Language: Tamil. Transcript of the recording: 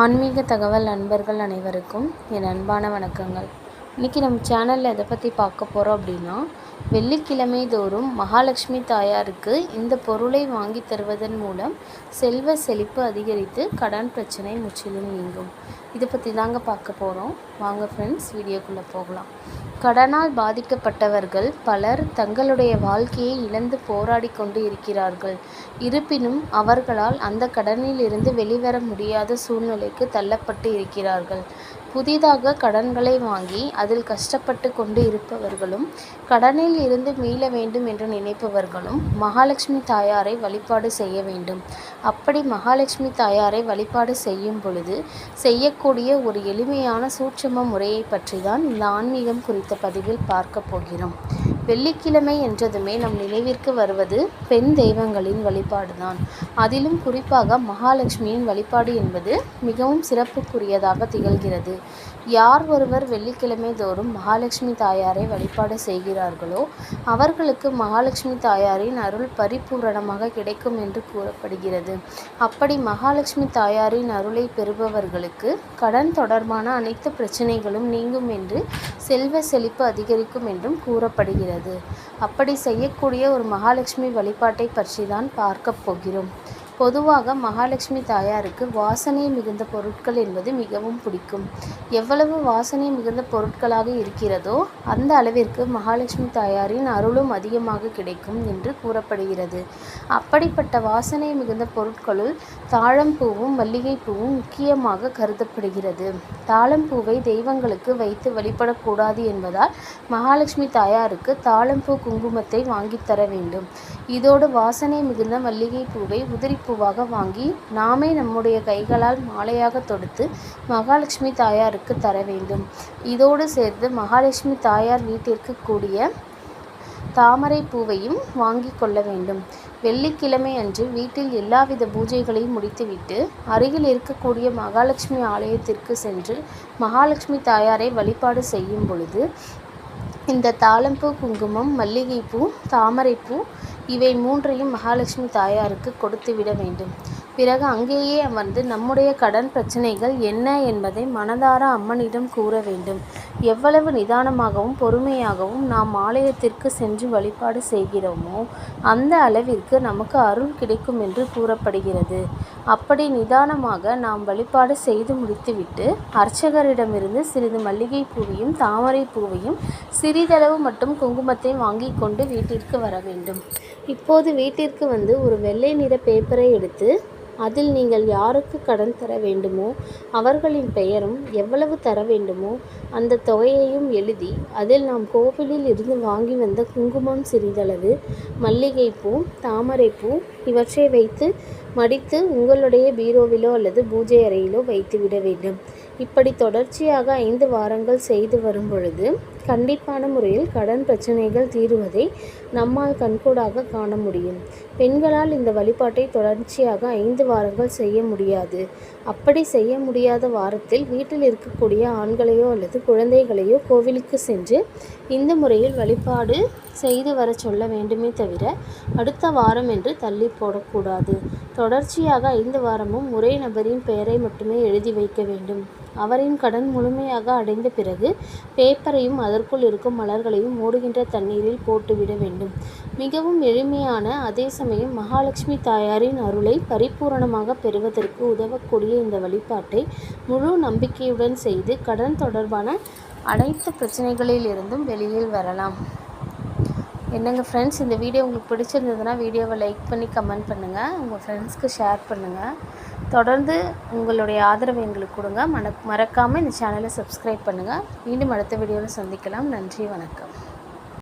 ஆன்மீக தகவல் நண்பர்கள் அனைவருக்கும் என் அன்பான வணக்கங்கள். இன்றைக்கி நம்ம சேனலில் எதை பற்றி பார்க்க போகிறோம் அப்படின்னா வெள்ளிக்கிழமை தோறும் மகாலட்சுமி தாயாருக்கு இந்த பொருளை வாங்கி தருவதன் மூலம் செல்வ செழிப்பு அதிகரித்து கடன் பிரச்சனை முற்றிலும் நீங்கும். இதை பற்றி தாங்க பார்க்க போகிறோம் வாங்க ஃப்ரெண்ட்ஸ் வீடியோக்குள்ளே போகலாம். கடனால் பாதிக்கப்பட்டவர்கள் பலர் தங்களுடைய வாழ்க்கையை இழந்து போராடி கொண்டு இருக்கிறார்கள் இருப்பினும் அவர்களால் அந்த கடனில் இருந்து வெளிவர முடியாத சூழ்நிலைக்கு தள்ளப்பட்டு இருக்கிறார்கள். புதிதாக கடன்களை வாங்கி அதில் கஷ்டப்பட்டு கொண்டு இருப்பவர்களும் கடனில் இருந்து மீள வேண்டும் என்று நினைப்பவர்களும் மகாலட்சுமி தாயாரை வழிபாடு செய்ய வேண்டும். அப்படி மகாலட்சுமி தாயாரை வழிபாடு செய்யும் பொழுது செய்யக்கூடிய ஒரு எளிமையான சூட்சம முறையை பற்றி தான் இந்த ஆன்மீகம் குறித்த பதிவில் பார்க்க போகிறோம். வெள்ளிக்கிழமை என்றதுமே நம் நினைவிற்கு வருவது பெண் தெய்வங்களின் வழிபாடுதான். அதிலும் குறிப்பாக மகாலட்சுமியின் வழிபாடு என்பது மிகவும் சிறப்புக்குரியதாக திகழ்கிறது. யார் ஒருவர் வெள்ளிக்கிழமை தோறும் மகாலட்சுமி தாயாரை வழிபாடு செய்கிறார்களோ அவர்களுக்கு மகாலட்சுமி தாயாரின் அருள் பரிபூரணமாக கிடைக்கும் என்று கூறப்படுகிறது. அப்படி மகாலட்சுமி தாயாரின் அருளை பெறுபவர்களுக்கு கடன் தொடர்பான அனைத்து பிரச்சனைகளும் நீங்கும் என்று செல்வ செழிப்பு அதிகரிக்கும் என்றும் கூறப்படுகிறது. அப்படி செய்யக்கூடிய ஒரு மகாலட்சுமி வழிபாட்டை பற்றி தான் பார்க்கப் போகிறோம். பொதுவாக மகாலட்சுமி தாயாருக்கு வாசனை மிகுந்த பொருட்கள் என்பது மிகவும் பிடிக்கும். எவ்வளவு வாசனை மிகுந்த பொருட்களாக இருக்கிறதோ அந்த அளவிற்கு மகாலட்சுமி தாயாரின் அருளும் அதிகமாக கிடைக்கும் என்று கூறப்படுகிறது. அப்படிப்பட்ட வாசனை மிகுந்த பொருட்களுள் தாழம்பூவும் மல்லிகைப்பூவும் முக்கியமாக கருதப்படுகிறது. தாழம்பூவை தெய்வங்களுக்கு வைத்து வழிபடக்கூடாது என்பதால் மகாலட்சுமி தாயாருக்கு தாழம்பூ குங்குமத்தை வாங்கித் தர வேண்டும். இதோடு வாசனை மிகுந்த மல்லிகைப்பூவை உதிரி பூவாக வாங்கி நாமே நம்முடைய கைகளால் மாலையாக தொடுத்து மகாலட்சுமி தாயாருக்கு தர வேண்டும். இதோடு சேர்த்து மகாலட்சுமி தாயார் வீட்டிற்கு கூடிய தாமரை பூவையும் வாங்கி கொள்ள வேண்டும். வெள்ளிக்கிழமை அன்று வீட்டில் எல்லாவித பூஜைகளையும் முடித்துவிட்டு அருகில் இருக்கக்கூடிய மகாலட்சுமி ஆலயத்திற்கு சென்று மகாலட்சுமி தாயாரை வழிபாடு செய்யும் பொழுது இந்த தாளம்பூ குங்குமம் மல்லிகைப்பூ தாமரைப்பூ இவை மூன்றையும் மகாலட்சுமி தாயாருக்கு கொடுத்து விட வேண்டும். பிறகு அங்கேயே அமர்ந்து நம்முடைய கடன் பிரச்சனைகள் என்ன என்பதை மனதார அம்மனிடம் கூற வேண்டும். எவ்வளவு நிதானமாகவும் பொறுமையாகவும் நாம் ஆலயத்திற்கு சென்று வழிபாடு செய்கிறோமோ அந்த அளவிற்கு நமக்கு அருள் கிடைக்கும் என்று கூறப்படுகிறது. அப்படி நிதானமாக நாம் வழிபாடு செய்து முடித்துவிட்டு அர்ச்சகரிடமிருந்து சிறிது மல்லிகை பூவையும் தாமரை பூவையும் சிறிதளவு மட்டும் குங்குமத்தை வாங்கி கொண்டு வீட்டிற்கு வர வேண்டும். இப்போது வீட்டிற்கு வந்து ஒரு வெள்ளை நிற பேப்பரை எடுத்து அதில் நீங்கள் யாருக்கு கடன் தர வேண்டுமோ அவர்களின் பெயரும் எவ்வளவு தர வேண்டுமோ அந்த தொகையையும் எழுதி அதில் நாம் கோவிலில் இருந்து வாங்கி வந்த குங்குமம் சிறிதளவு மல்லிகைப்பூ தாமரைப்பூ இவற்றை வைத்து மடித்து உங்களுடைய பீரோவிலோ அல்லது பூஜை அறையிலோ வைத்துவிட வேண்டும். இப்படி தொடர்ச்சியாக ஐந்து வாரங்கள் செய்து வரும் பொழுது கண்டிப்பான முறையில் கடன் பிரச்சனைகள் தீருவதை நம்மால் கண்கூடாக காண முடியும். பெண்களால் இந்த வழிபாட்டை தொடர்ச்சியாக ஐந்து வாரங்கள் செய்ய முடியாது. அப்படி செய்ய முடியாத வாரத்தில் வீட்டில் இருக்கக்கூடிய ஆண்களையோ அல்லது குழந்தைகளையோ கோவிலுக்கு சென்று இந்த முறையில் வழிபாடு செய்து வர சொல்ல வேண்டுமே தவிர அடுத்த வாரம் என்று தள்ளி போடக்கூடாது. தொடர்ச்சியாக ஐந்து வாரமும் ஒரே நபரின் பெயரை மட்டுமே எழுதி வைக்க வேண்டும். அவரின் கடன் முழுமையாக அடைந்த பிறகு பேப்பரையும் அதற்குள் இருக்கும் மலர்களையும் ஓடுகின்ற தண்ணீரில் போட்டுவிட வேண்டும். மிகவும் எளிமையான அதே சமயம் மகாலட்சுமி தாயாரின் அருளை பரிபூரணமாக பெறுவதற்கு உதவக்கூடிய இந்த வழிபாட்டை முழு நம்பிக்கையுடன் செய்து கடன் தொடர்பான அனைத்து பிரச்சனைகளிலிருந்தும் வெளியில் வரலாம். என்னங்க ஃப்ரெண்ட்ஸ் இந்த வீடியோ உங்களுக்கு பிடிச்சிருந்ததுன்னா வீடியோவை லைக் பண்ணி கமெண்ட் பண்ணுங்கள் உங்கள் ஃப்ரெண்ட்ஸ்க்கு ஷேர் பண்ணுங்கள் தொடர்ந்து உங்களுடைய ஆதரவு எங்களுக்கு கொடுங்க. மன மறக்காமல் இந்த சேனலை சப்ஸ்கிரைப் பண்ணுங்கள் மீண்டும் அடுத்த வீடியோவில் சந்திக்கலாம். நன்றி வணக்கம்.